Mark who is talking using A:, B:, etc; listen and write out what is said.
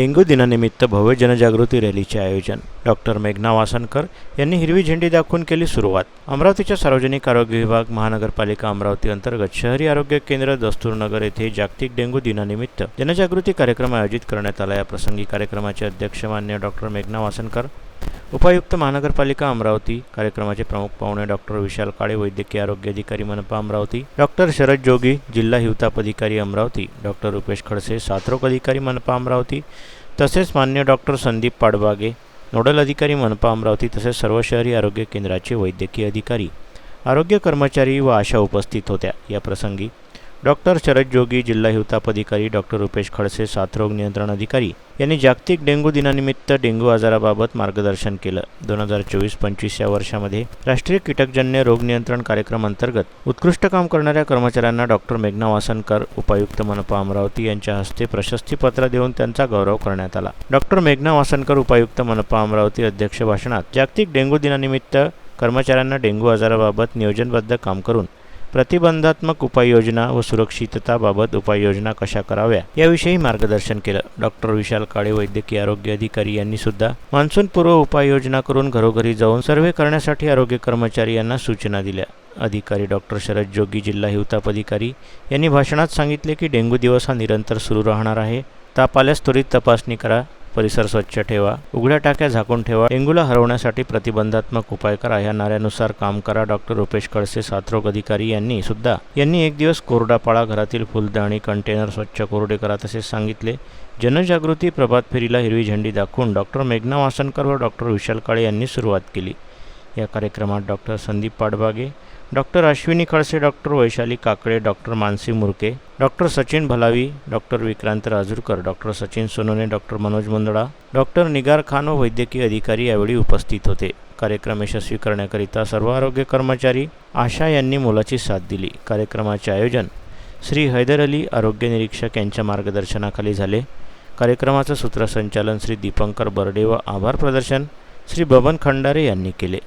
A: Dengue दिनानिमित्त भव्य जनजागृती रॅलीचे आयोजन. डॉक्टर मेघना वासनकर यांनी हिरवी झेंडी दाखवून केली सुरुवात. अमरावतीच्या सार्वजनिक आरोग्य विभाग महानगरपालिका अमरावती अंतर्गत शहरी आरोग्य केंद्र दस्तूरनगर येथे जागतिक डेंग्यू दिनानिमित्त जनजागृती कार्यक्रम आयोजित करण्यात आला. या प्रसंगी कार्यक्रमाचे अध्यक्ष मान्य डॉक्टर मेघना वासनकर उपायुक्त महानगरपालिका अमरावती कार्यक्रमाचे प्रमुख पाहुणे डॉक्टर विशाल काळे वैद्यकीय आरोग्य अधिकारी मनपा अमरावती डॉक्टर शरद जोगी जिल्हा हिवताप अधिकारी अमरावती डॉक्टर रुपेश खडसे साथरोग अधिकारी मनपा अमरावती तसेच मान्य डॉक्टर संदीप पाडबागे नोडल अधिकारी मनपा अमरावती तसेच सर्व शहरी आरोग्य केंद्राचे वैद्यकीय अधिकारी आरोग्य कर्मचारी व आशा उपस्थित होत्या. या प्रसंगी डॉक्टर शरद जोगी जिल्हा हिवताप अधिकारी डॉक्टर रुपेश खडसे साथरोग नियंत्रण अधिकारी यांनी जागतिक डेंग्यू दिनानिमित्त डेंग्यू आजाराबाबत मार्गदर्शन केलं. दोन हजार चोवीस पंचवीस या वर्षामध्ये राष्ट्रीय कीटकजन्य रोग नियंत्रण कार्यक्रम अंतर्गत उत्कृष्ट काम करणाऱ्या कर्मचाऱ्यांना डॉक्टर मेघना वासनकर उपायुक्त मनपा अमरावती यांच्या हस्ते प्रशस्तीपत्र देऊन त्यांचा गौरव करण्यात आला. डॉक्टर मेघना वासनकर उपायुक्त मनपा अमरावती अध्यक्ष भाषणात जागतिक डेंग्यू दिनानिमित्त कर्मचाऱ्यांना डेंग्यू आजाराबाबत नियोजनबद्ध काम करून प्रतिबंधात्मक उपाययोजना व सुरक्षितताबाबत उपाययोजना कशा कराव्या याविषयी मार्गदर्शन केलं. डॉक्टर विशाल काळे वैद्यकीय आरोग्य अधिकारी यांनी सुद्धा मान्सूनपूर्व उपाययोजना करून घरोघरी जाऊन सर्वे करण्यासाठी आरोग्य कर्मचारी यांना सूचना दिल्या. अधिकारी डॉक्टर शरद जोगी जिल्हा हिवताप अधिकारी यांनी भाषणात सांगितले की डेंग्यू दिवस हा निरंतर सुरू राहणार आहे. ताप आल्यास त्वरित तपासणी करा. परिसर स्वच्छ ठेवा. उघड्या टाक्या झाकून ठेवा. डेंग्यूला हरवण्यासाठी प्रतिबंधात्मक उपाय करा. या नाऱ्यानुसार काम करा. डॉक्टर रुपेश खडसे साथरोग अधिकारी यांनी सुद्धा यांनी एक दिवस कोरडा पाळा घरातील फुलदाणी कंटेनर स्वच्छ कोरडे करा तसेच सांगितले. जनजागृती प्रभात फेरीला हिरवी झेंडी दाखवून डॉक्टर मेघना वासनकर व डॉक्टर विशाल काळे यांनी सुरुवात केली. या कार्यक्रमात doctor Sandeep Padbage doctor Ashwini Khadse doctor Vaishali Kakade doctor Mansi Murke doctor Sachin Bhalavi doctor Vikrant Rajurkar doctor Sachin Sonone doctor Manoj Mundada doctor Nigar Khan व वैद्यकीय अधिकारी यावेळी उपस्थित होते. कार्यक्रम यशस्वी करण्याकरिता सर्व आरोग्य कर्मचारी आशा यांनी मोलाची साथ दिली. कार्यक्रमाचे आयोजन श्री हैदर अली आरोग्य निरीक्षक यांच्या मार्गदर्शनाखाली झाले. कार्यक्रमाचं सूत्रसंचालन श्री दीपंकर बर्डे व आभार प्रदर्शन श्री बबन खंडारे यांनी केले.